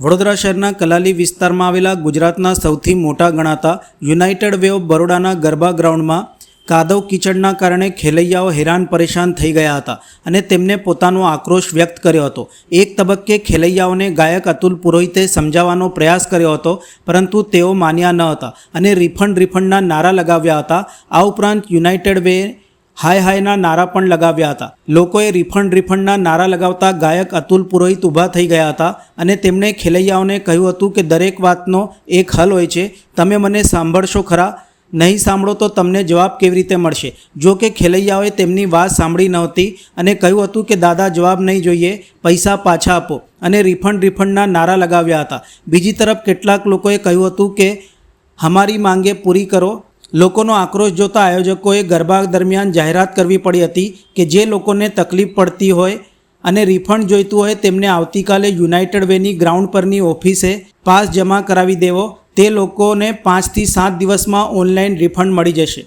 વડોદરા શહેરના કલાલી વિસ્તારમાં આવેલા ગુજરાતના સૌથી મોટા ગણાતા યુનાઇટેડ વે ઓફ બરોડાના ગરબા ગ્રાઉન્ડમાં કાદવ કિચડના કારણે ખેલૈયાઓ હેરાન પરેશાન થઈ ગયા હતા અને તેમને પોતાનો આક્રોશ વ્યક્ત કર્યો હતો. એક તબક્કે ખેલૈયાઓને ગાયક અતુલ પુરોહિતે સમજાવવાનો પ્રયાસ કર્યો હતો, પરંતુ તેઓ માન્યા ન હતા અને રિફંડ રિફંડના નારા લગાવ્યા હતા. આ ઉપરાંત યુનાઇટેડ વે હાય હાયના નારા પણ લગાવ્યા હતા. લોકોએ રિફંડ રિફંડના નારા લગાવતા ગાયક અતુલ પુરોહિત ઊભા થઈ ગયા હતા અને તેમણે ખેલૈયાઓને કહ્યું હતું કે દરેક વાતનો એક હલ હોય છે. તમે મને સાંભળશો ખરા? નહીં સાંભળો તો તમને જવાબ કેવી રીતે મળશે? જો કે ખેલૈયાઓએ તેમની વાત સાંભળી નહોતી અને કહ્યું હતું કે, દાદા, જવાબ નહીં જોઈએ. પૈસા પાછા આપો. અને રિફંડ રિફંડના નારા લગાવ્યા હતા. બીજી તરફ કેટલાક લોકોએ કહ્યું હતું કે હમારી માંગે પૂરી કરો. લોકોનો આક્રોશ જોતા આયોજકોએ ગરબા દરમિયાન જાહેરાત કરવી પડી હતી કે જે લોકોને તકલીફ પડતી હોય અને રિફંડ જોઈતું હોય તેમને આવતીકાલે યુનાઇટેડ વેની ગ્રાઉન્ડ પરની ઓફિસે પાસ જમા કરાવી દેવો. તે લોકોને પાંચથી સાત દિવસમાં ઓનલાઈન રિફંડ મળી જશે.